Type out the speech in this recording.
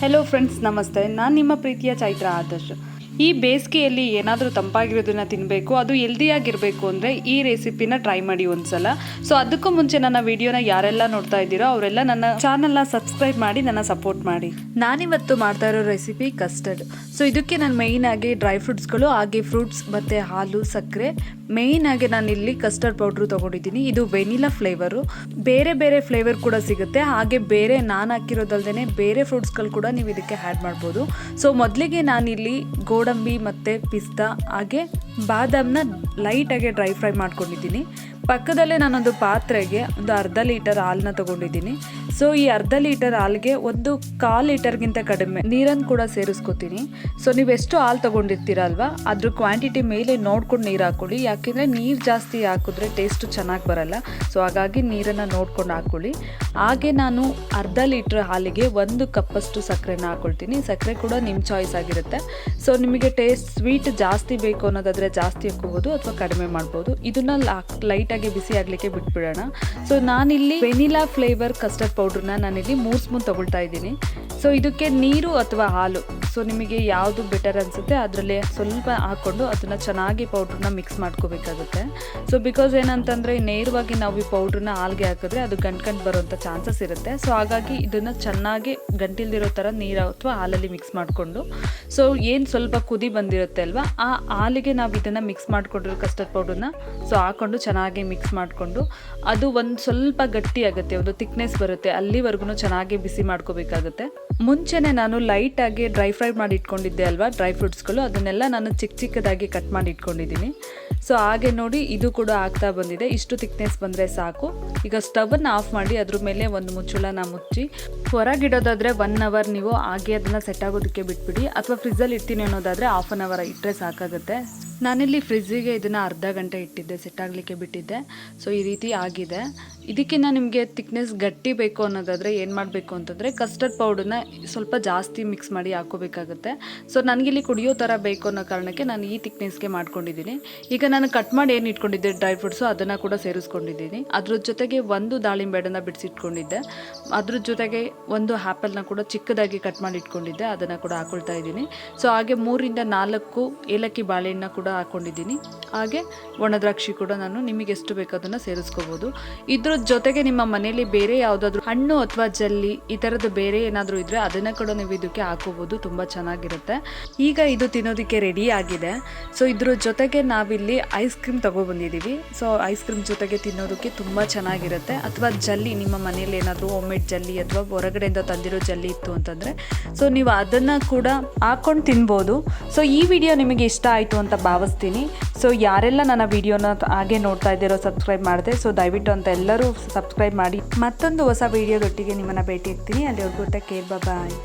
Hello friends ನಮಸ್ತೆ. ನಾನು ನಿಮ್ಮ ಪ್ರೀತಿಯ ಚೈತ್ರ ಆದರ್ಶ್. ಈ ಬೇಸಿಗೆಯಲ್ಲಿ ಏನಾದರೂ ತಂಪಾಗಿರೋದನ್ನ ತಿನ್ನಬೇಕು ಅದು ಹೆಲ್ದಿಯಾಗಿರಬೇಕು ಅಂದರೆ ಈ ರೆಸಿಪಿನ ಟ್ರೈ ಮಾಡಿ ಒಂದ್ಸಲ. ಸೊ ಅದಕ್ಕೂ ಮುಂಚೆ ನನ್ನ ವಿಡಿಯೋನ ಯಾರೆಲ್ಲ ನೋಡ್ತಾ ಇದ್ದೀರೋ ಅವರೆಲ್ಲ ನನ್ನ ಚಾನಲ್ನ ಸಬ್ಸ್ಕ್ರೈಬ್ ಮಾಡಿ ನನ್ನ ಸಪೋರ್ಟ್ ಮಾಡಿ. ನಾನಿವತ್ತು ಮಾಡ್ತಾ ಇರೋ ರೆಸಿಪಿ ಕಸ್ಟರ್ಡ್ ಸೊ ಇದಕ್ಕೆ ನಾನು ಮೇಯ್ನ್ ಆಗಿ ಡ್ರೈ ಫ್ರೂಟ್ಸ್ಗಳು ಹಾಗೆ ಫ್ರೂಟ್ಸ್ ಮತ್ತು ಹಾಲು, ಸಕ್ಕರೆ. ಮೇಯ್ನ್ ಆಗಿ ನಾನು ಇಲ್ಲಿ ಕಸ್ಟರ್ಡ್ ಪೌಡ್ರು ತೊಗೊಂಡಿದ್ದೀನಿ. ಇದು ವೆನಿಲಾ ಫ್ಲೇವರು ಬೇರೆ ಬೇರೆ ಫ್ಲೇವರ್ ಕೂಡ ಸಿಗುತ್ತೆ. ಹಾಗೆ ಬೇರೆ ನಾನು ಹಾಕಿರೋದಲ್ದೇ ಬೇರೆ ಫ್ರೂಟ್ಸ್ಗಳು ಕೂಡ ನೀವು ಇದಕ್ಕೆ ಆ್ಯಡ್ ಮಾಡ್ಬೋದು. ಸೊ ಮೊದಲಿಗೆ ನಾನಿಲ್ಲಿ ಗೋಡಂಬಿ ಮತ್ತು ಪಿಸ್ತಾ, ಹಾಗೆ ಬಾದಾಮ್ನ ಲೈಟಾಗಿ ಡ್ರೈ ಫ್ರೈ ಮಾಡ್ಕೊಂಡಿದ್ದೀನಿ. ಪಕ್ಕದಲ್ಲೇ ನಾನೊಂದು ಪಾತ್ರೆಗೆ ಒಂದು ಅರ್ಧ ಲೀಟರ್ ಹಾಲನ್ನ ತೊಗೊಂಡಿದ್ದೀನಿ. ಸೊ ಈ ಅರ್ಧ ಲೀಟರ್ ಹಾಲಿಗೆ ಒಂದು ಕಾಲು ಲೀಟರ್ಗಿಂತ ಕಡಿಮೆ ನೀರನ್ನು ಕೂಡ ಸೇರಿಸ್ಕೊತೀನಿ. ಸೊ ನೀವು ಎಷ್ಟು ಹಾಲು ತೊಗೊಂಡಿರ್ತೀರಲ್ವ ಅದ್ರ ಕ್ವಾಂಟಿಟಿ ಮೇಲೆ ನೋಡ್ಕೊಂಡು ನೀರು ಹಾಕೊಳ್ಳಿ. ಯಾಕೆಂದರೆ ನೀರು ಜಾಸ್ತಿ ಹಾಕಿದ್ರೆ ಟೇಸ್ಟು ಚೆನ್ನಾಗಿ ಬರಲ್ಲ. ಸೊ ಹಾಗಾಗಿ ನೀರನ್ನು ನೋಡ್ಕೊಂಡು ಹಾಕ್ಕೊಳ್ಳಿ ಹಾಗೆ ನಾನು ಅರ್ಧ ಲೀಟ್ರ್ ಹಾಲಿಗೆ ಒಂದು ಕಪ್ಪಷ್ಟು ಸಕ್ಕರೆನ ಹಾಕ್ಕೊಳ್ತೀನಿ ಸಕ್ಕರೆ ಕೂಡ ನಿಮ್ಮ ಚಾಯ್ಸ್ ಆಗಿರುತ್ತೆ. ಸೊ ನಿಮಗೆ ಟೇಸ್ಟ್ ಸ್ವೀಟ್ ಜಾಸ್ತಿ ಬೇಕು ಅನ್ನೋದಾದರೆ ಜಾಸ್ತಿ ಹಾಕ್ಕೋಬೋದು ಅಥವಾ ಕಡಿಮೆ ಮಾಡ್ಬೋದು ಇದನ್ನ ಲೈಟಾಗಿ ಬಿಸಿ ಆಗಲಿಕ್ಕೆ ಬಿಟ್ಬಿಡೋಣ. ಸೊ ನಾನಿಲ್ಲಿ ವೆನಿಲಾ ಫ್ಲೇವರ್ ಕಸ್ಟರ್ಡ್ ಪೌಡ್ರನ್ನ ನಾನಿಲ್ಲಿ ಮೂರು ಸ್ಪೂನ್ ತೊಗೊಳ್ತಾ ಇದ್ದೀನಿ. ಸೊ ಇದಕ್ಕೆ ನೀರು ಅಥವಾ ಹಾಲು. ಸೊ ನಿಮಗೆ ಯಾವುದು ಬೆಟರ್ ಅನಿಸುತ್ತೆ ಅದರಲ್ಲಿ ಸ್ವಲ್ಪ ಹಾಕ್ಕೊಂಡು ಅದನ್ನು ಚೆನ್ನಾಗಿ ಪೌಡ್ರನ್ನ ಮಿಕ್ಸ್ ಮಾಡ್ಕೋಬೇಕಾಗುತ್ತೆ. ಸೊ ಬಿಕಾಸ್ ಏನಂತಂದರೆ ನೇರವಾಗಿ ನಾವು ಈ ಪೌಡ್ರನ್ನ ಹಾಲ್ಗೆ ಹಾಕಿದ್ರೆ ಅದು ಗಂಟು ಗಂಟು ಬರುವಂಥ ಚಾನ್ಸಸ್ ಇರುತ್ತೆ. ಸೊ ಹಾಗಾಗಿ ಇದನ್ನು ಚೆನ್ನಾಗಿ ಗಂಟಿಲ್ದಿರೋ ಥರ ನೀರು ಅಥವಾ ಹಾಲಲ್ಲಿ ಮಿಕ್ಸ್ ಮಾಡಿಕೊಂಡು. ಸೊ ಏನು ಸ್ವಲ್ಪ ಕುದಿ ಬಂದಿರುತ್ತೆ ಅಲ್ವಾ, ಆ ಹಾಲಿಗೆ ನಾವು ಇದನ್ನು ಮಿಕ್ಸ್ ಮಾಡಿಕೊಂಡಿರೋ ಕಸ್ಟರ್ಡ್ ಪೌಡರ್ನ ಸೊ ಹಾಕ್ಕೊಂಡು ಚೆನ್ನಾಗಿ ಮಿಕ್ಸ್ ಮಾಡಿಕೊಂಡು, ಅದು ಒಂದು ಸ್ವಲ್ಪ ಗಟ್ಟಿ ಆಗುತ್ತೆ, ಒಂದು ತಿಕ್ನೆಸ್ ಬರುತ್ತೆ ಅಲ್ಲಿವರೆಗೂ ಚೆನ್ನಾಗಿ ಬಿಸಿ ಮಾಡ್ಕೋಬೇಕಾಗುತ್ತೆ. ಮುಂಚೆನೇ ನಾನು ಲೈಟಾಗಿ ಡ್ರೈ ಫ್ರೈ ಮಾಡಿ ಇಟ್ಕೊಂಡಿದ್ದೆ ಅಲ್ವಾ ಡ್ರೈ ಫ್ರೂಟ್ಸ್ಗಳು ಅದನ್ನೆಲ್ಲ ನಾನು ಚಿಕ್ಕ ಚಿಕ್ಕದಾಗಿ ಕಟ್ ಮಾಡಿ ಇಟ್ಕೊಂಡಿದ್ದೀನಿ ಸೊ ಹಾಗೆ ನೋಡಿ, ಇದು ಕೂಡ ಆಗ್ತಾ ಬಂದಿದೆ. ಇಷ್ಟು ತಿಕ್ನೆಸ್ ಬಂದರೆ ಸಾಕು. ಈಗ ಸ್ಟವನ್ನು ಆಫ್ ಮಾಡಿ, ಅದ್ರ ಮೇಲೆ ಒಂದು ಮುಚ್ಚುಳನ ಮುಚ್ಚಿ, ಹೊರಗಿಡೋದಾದರೆ ಒನ್ ಅವರ್ ನೀವು ಹಾಗೆ ಅದನ್ನು ಸೆಟ್ ಆಗೋದಕ್ಕೆ ಬಿಟ್ಬಿಡಿ. ಅಥವಾ ಫ್ರಿಜ್ಜಲ್ಲಿ ಇಡ್ತೀನಿ ಅನ್ನೋದಾದರೆ ಹಾಫ್ ಆನ್ ಅವರ್ ಇಟ್ಟರೆ ಸಾಕಾಗುತ್ತೆ. ನಾನಿಲ್ಲಿ ಫ್ರಿಜ್ಜಿಗೆ ಇದನ್ನು ಅರ್ಧ ಗಂಟೆ ಇಟ್ಟಿದ್ದೆ ಸೆಟ್ ಆಗಲಿಕ್ಕೆ ಬಿಟ್ಟಿದ್ದೆ. ಸೊ ಈ ರೀತಿ ಆಗಿದೆ. ಇದಕ್ಕಿಂತ ನಿಮಗೆ ತಿಕ್ನೆಸ್ ಗಟ್ಟಿ ಬೇಕು ಅನ್ನೋದಾದರೆ ಏನು ಮಾಡಬೇಕು ಅಂತಂದರೆ ಕಸ್ಟರ್ಡ್ ಪೌಡರ್ನ ಸ್ವಲ್ಪ ಜಾಸ್ತಿ ಮಿಕ್ಸ್ ಮಾಡಿ ಹಾಕೋಬೇಕಾಗುತ್ತೆ ಸೊ ನನಗಿಲ್ಲಿ ಕುಡಿಯೋ ಥರ ಬೇಕು ಅನ್ನೋ ಕಾರಣಕ್ಕೆ ನಾನು ಈ ತಿಕ್ನೆಸ್ಗೆ ಮಾಡ್ಕೊಂಡಿದ್ದೀನಿ. ಈಗ ನಾನು ಕಟ್ ಮಾಡಿ ಏನು ಇಟ್ಕೊಂಡಿದ್ದೆ ಡ್ರೈ ಫ್ರೂಟ್ಸು ಅದನ್ನು ಕೂಡ ಸೇರಿಸ್ಕೊಂಡಿದ್ದೀನಿ. ಅದ್ರ ಜೊತೆಗೆ ಒಂದು ದಾಳಿಂಬೆ ಹಣ್ಣನ್ನ ಬಿಡಿಸಿಟ್ಕೊಂಡಿದ್ದೆ. ಅದ್ರ ಜೊತೆಗೆ ಒಂದು ಆ್ಯಪಲ್ನ ಕೂಡ ಚಿಕ್ಕದಾಗಿ ಕಟ್ ಮಾಡಿ ಇಟ್ಕೊಂಡಿದ್ದೆ, ಅದನ್ನು ಕೂಡ ಹಾಕೊಳ್ತಾ ಇದ್ದೀನಿ. ಸೊ ಹಾಗೆ ಮೂರಿಂದ ನಾಲ್ಕು ಏಲಕ್ಕಿ ಬಾಳೆಹಣ್ಣ ಕೂಡ ಹಾಕ್ಕೊಂಡಿದ್ದೀನಿ ಹಾಗೆ ಒಣದ್ರಾಕ್ಷಿ ಕೂಡ ನಾನು ನಿಮಗೆ ಎಷ್ಟು ಬೇಕು ಅದನ್ನು ಸೇರಿಸ್ಕೋಬೋದು. ಇದ್ರ ಜೊತೆಗೆ ನಿಮ್ಮ ಮನೆಯಲ್ಲಿ ಬೇರೆ ಯಾವುದಾದ್ರೂ ಹಣ್ಣು ಅಥವಾ ಜಲ್ಲಿ ಈ ಥರದ್ದು ಬೇರೆ ಏನಾದರೂ ಇದ್ದರೆ ಅದನ್ನು ಕೂಡ ನೀವು ಇದಕ್ಕೆ ಹಾಕೋಬೋದು. ತುಂಬ ಚೆನ್ನಾಗಿರುತ್ತೆ. ಈಗ ಇದು ತಿನ್ನೋದಕ್ಕೆ ರೆಡಿ ಆಗಿದೆ. ಸೊ ಇದ್ರ ಜೊತೆಗೆ ನಾವಿಲ್ಲಿ ಐಸ್ ಕ್ರೀಮ್ ತೊಗೊಬಂದಿದ್ದೀವಿ ಸೊ ಐಸ್ ಕ್ರೀಮ್ ಜೊತೆಗೆ ತಿನ್ನೋದಕ್ಕೆ ತುಂಬ ಚೆನ್ನಾಗಿರುತ್ತೆ. ಅಥವಾ ಜಲ್ಲಿ ನಿಮ್ಮ ಮನೆಯಲ್ಲಿ ಏನಾದರೂ ಒಮ್ಮೆಡ್ ಜಲ್ಲಿ ಅಥವಾ ಹೊರಗಡೆಯಿಂದ ತಂದಿರೋ ಜಲ್ಲಿ ಇತ್ತು ಅಂತಂದರೆ ಸೊ ನೀವು ಅದನ್ನು ಕೂಡ ಹಾಕ್ಕೊಂಡು ತಿನ್ಬೋದು. ಸೊ ಈ ವಿಡಿಯೋ ನಿಮಗೆ ಇಷ್ಟ ಆಯಿತು ಅಂತ ಭಾವಿಸ್ತೀನಿ. ಸೊ ಯಾರೆಲ್ಲ ನನ್ನ ವಿಡಿಯೋನ ಹಾಗೆ ನೋಡ್ತಾ ಇದ್ದೀರೋ ಸಬ್ಸ್ಕ್ರೈಬ್ ಮಾಡಿದೆ. ಸೊ ದಯವಿಟ್ಟು ಅಂತ ಎಲ್ಲರೂ ಸಬ್ಸ್ಕ್ರೈಬ್ ಮಾಡಿ. ಮತ್ತೊಂದು ಹೊಸ ವಿಡಿಯೋದೊಟ್ಟಿಗೆ ನಿಮ್ಮನ್ನು ಭೇಟಿ ಇರ್ತೀನಿ ಅಲ್ಲಿವರೆಗೂ ಕೇರ್ ಬಾಯ್